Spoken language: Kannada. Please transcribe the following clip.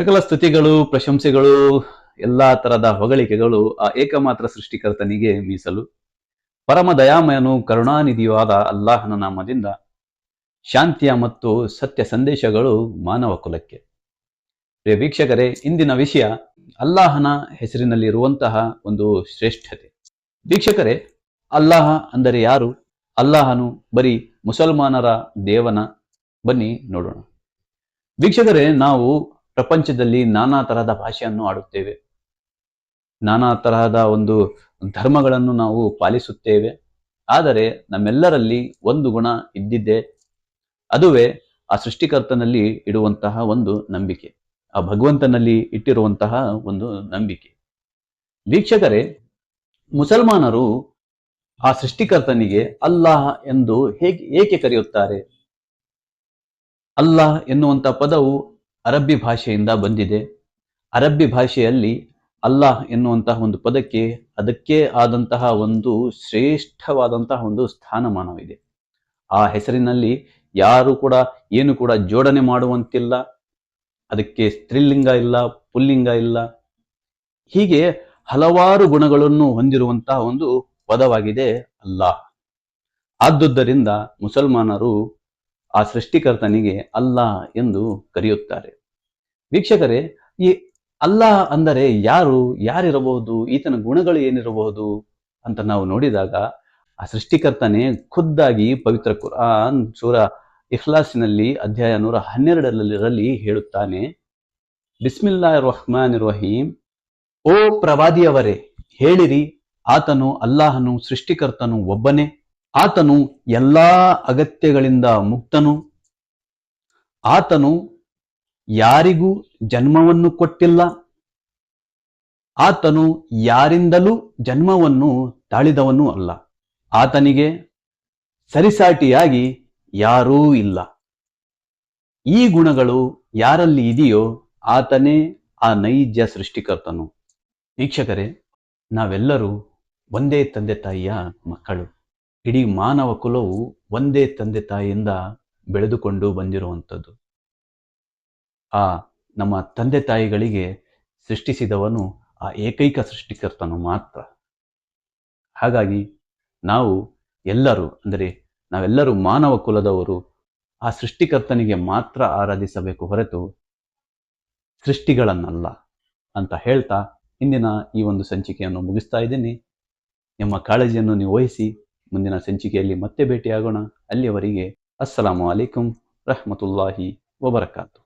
ಸಕಲ ಸ್ತುತಿಗಳು, ಪ್ರಶಂಸೆಗಳು, ಎಲ್ಲಾ ತರದ ಹೊಗಳಿಕೆಗಳು ಆ ಏಕಮಾತ್ರ ಸೃಷ್ಟಿಕರ್ತನಿಗೆ ಮೀಸಲು. ಪರಮ ದಯಾಮಯನು ಕರುಣಾನಿಧಿಯೂ ಆದ ಅಲ್ಲಾಹನ ನಾಮದಿಂದ ಶಾಂತಿಯ ಮತ್ತು ಸತ್ಯ ಸಂದೇಶಗಳು ಮಾನವ ಕುಲಕ್ಕೆ. ಪ್ರಿಯ ವೀಕ್ಷಕರೇ, ಇಂದಿನ ವಿಷಯ ಅಲ್ಲಾಹನ ಹೆಸರಿನಲ್ಲಿರುವಂತಹ ಒಂದು ಶ್ರೇಷ್ಠತೆ. ವೀಕ್ಷಕರೇ, ಅಲ್ಲಾಹ ಅಂದರೆ ಯಾರು? ಅಲ್ಲಾಹನು ಬರೀ ಮುಸಲ್ಮಾನರ ದೇವನ. ಬನ್ನಿ ನೋಡೋಣ. ವೀಕ್ಷಕರೇ, ನಾವು ಪ್ರಪಂಚದಲ್ಲಿ ನಾನಾ ತರಹದ ಭಾಷೆಯನ್ನು ಆಡುತ್ತೇವೆ. ನಾನಾ ತರಹದ ಒಂದು ಧರ್ಮಗಳನ್ನು ನಾವು ಪಾಲಿಸುತ್ತೇವೆ. ಆದರೆ ನಮ್ಮೆಲ್ಲರಲ್ಲಿ ಒಂದು ಗುಣ ಇದ್ದಿದ್ದೆ ಅದುವೇ ಆ ಸೃಷ್ಟಿಕರ್ತನಲ್ಲಿ ಇಡುವಂತಹ ಒಂದು ನಂಬಿಕೆ. ಆ ಭಗವಂತನಲ್ಲಿ ಇಟ್ಟಿರುವಂತಹ ಒಂದು ನಂಬಿಕೆ. ವೀಕ್ಷಕರೇ, ಮುಸಲ್ಮಾನರು ಆ ಸೃಷ್ಟಿಕರ್ತನಿಗೆ ಅಲ್ಲಾಹ ಎಂದು ಹೇಗೆ, ಏಕೆ ಕರೆಯುತ್ತಾರೆ? ಅಲ್ಲಾಹ್ ಎನ್ನುವಂತ ಪದವು ಅರಬ್ಬಿ ಭಾಷೆಯಿಂದ ಬಂದಿದೆ. ಅರಬ್ಬಿ ಭಾಷೆಯಲ್ಲಿ ಅಲ್ಲಾಹ್ ಎನ್ನುವಂತಹ ಒಂದು ಪದಕ್ಕೆ ಅದಕ್ಕೆ ಆದಂತಹ ಒಂದು ಶ್ರೇಷ್ಠವಾದಂತಹ ಒಂದು ಸ್ಥಾನಮಾನವಿದೆ. ಆ ಹೆಸರಿನಲ್ಲಿ ಯಾರು ಕೂಡ ಏನು ಕೂಡ ಜೋಡಣೆ ಮಾಡುವಂತಿಲ್ಲ. ಅದಕ್ಕೆ ಸ್ತ್ರೀಲಿಂಗ ಇಲ್ಲ, ಪುಲ್ಲಿಂಗ ಇಲ್ಲ. ಹೀಗೆ ಹಲವಾರು ಗುಣಗಳನ್ನು ಹೊಂದಿರುವಂತಹ ಒಂದು ಪದವಾಗಿದೆ ಅಲ್ಲಾಹ್. ಆದುದರಿಂದ ಮುಸಲ್ಮಾನರು ಆ ಸೃಷ್ಟಿಕರ್ತನಿಗೆ ಅಲ್ಲ ಎಂದು ಕರೆಯುತ್ತಾರೆ. ವೀಕ್ಷಕರೇ, ಈ ಅಲ್ಲ ಅಂದರೆ ಯಾರು, ಯಾರಿರಬಹುದು, ಈತನ ಗುಣಗಳು ಏನಿರಬಹುದು ಅಂತ ನಾವು ನೋಡಿದಾಗ ಆ ಸೃಷ್ಟಿಕರ್ತನೇ ಖುದ್ದಾಗಿ ಪವಿತ್ರ ಕುರಾನ್ ಸೂರ ಇಖ್ಲಾಸಿನಲ್ಲಿ ಅಧ್ಯಾಯ ನೂರ ಹನ್ನೆರಡರಲ್ಲಿ ಹೇಳುತ್ತಾನೆ. ಬಿಸ್ಮಿಲ್ಲಾ ರಹ್ಮಾನ್ ರಹೀಂ ಓ ಪ್ರವಾದಿಯವರೇ, ಹೇಳಿರಿ, ಆತನು ಅಲ್ಲಾಹನು ಸೃಷ್ಟಿಕರ್ತನು ಒಬ್ಬನೇ. ಆತನು ಎಲ್ಲ ಅಗತ್ಯಗಳಿಂದ ಮುಕ್ತನು. ಆತನು ಯಾರಿಗೂ ಜನ್ಮವನ್ನು ಕೊಟ್ಟಿಲ್ಲ. ಆತನು ಯಾರಿಂದಲೂ ಜನ್ಮವನ್ನು ತಾಳಿದವನೂ ಅಲ್ಲ. ಆತನಿಗೆ ಸರಿಸಾಟಿಯಾಗಿ ಯಾರೂ ಇಲ್ಲ. ಈ ಗುಣಗಳು ಯಾರಲ್ಲಿ ಇದೆಯೋ ಆತನೇ ಆ ನೈಜ ಸೃಷ್ಟಿಕರ್ತನು. ವೀಕ್ಷಕರೇ, ನಾವೆಲ್ಲರೂ ಒಂದೇ ತಂದೆ ತಾಯಿಯ ಮಕ್ಕಳು. ಇಡೀ ಮಾನವ ಕುಲವು ಒಂದೇ ತಂದೆ ತಾಯಿಯಿಂದ ಬೆಳೆದುಕೊಂಡು ಬಂದಿರುವಂಥದ್ದು. ಆ ನಮ್ಮ ತಂದೆ ತಾಯಿಗಳಿಗೆ ಸೃಷ್ಟಿಸಿದವನು ಆ ಏಕೈಕ ಸೃಷ್ಟಿಕರ್ತನು ಮಾತ್ರ. ಹಾಗಾಗಿ ನಾವು ಎಲ್ಲರೂ, ಅಂದರೆ ನಾವೆಲ್ಲರೂ ಮಾನವ ಕುಲದವರು ಆ ಸೃಷ್ಟಿಕರ್ತನಿಗೆ ಮಾತ್ರ ಆರಾಧಿಸಬೇಕು ಹೊರತು ಸೃಷ್ಟಿಗಳನ್ನಲ್ಲ ಅಂತ ಹೇಳ್ತಾ ಇಂದಿನ ಈ ಒಂದು ಸಂಚಿಕೆಯನ್ನು ಮುಗಿಸ್ತಾ ಇದ್ದೀನಿ. ನಿಮ್ಮ ಕಾಳಜಿಯನ್ನು ನೀವು ವಹಿಸಿ. ಮುಂದಿನ ಸಂಚಿಕೆಯಲ್ಲಿ ಮತ್ತೆ ಭೇಟಿಯಾಗೋಣ. ಅಲ್ಲಿಯವರೆಗೆ ಅಸ್ಸಲಾಮು ಅಲೈಕುಂ ರಹಮತುಲ್ಲಾಹಿ ವಬರಕಾತು.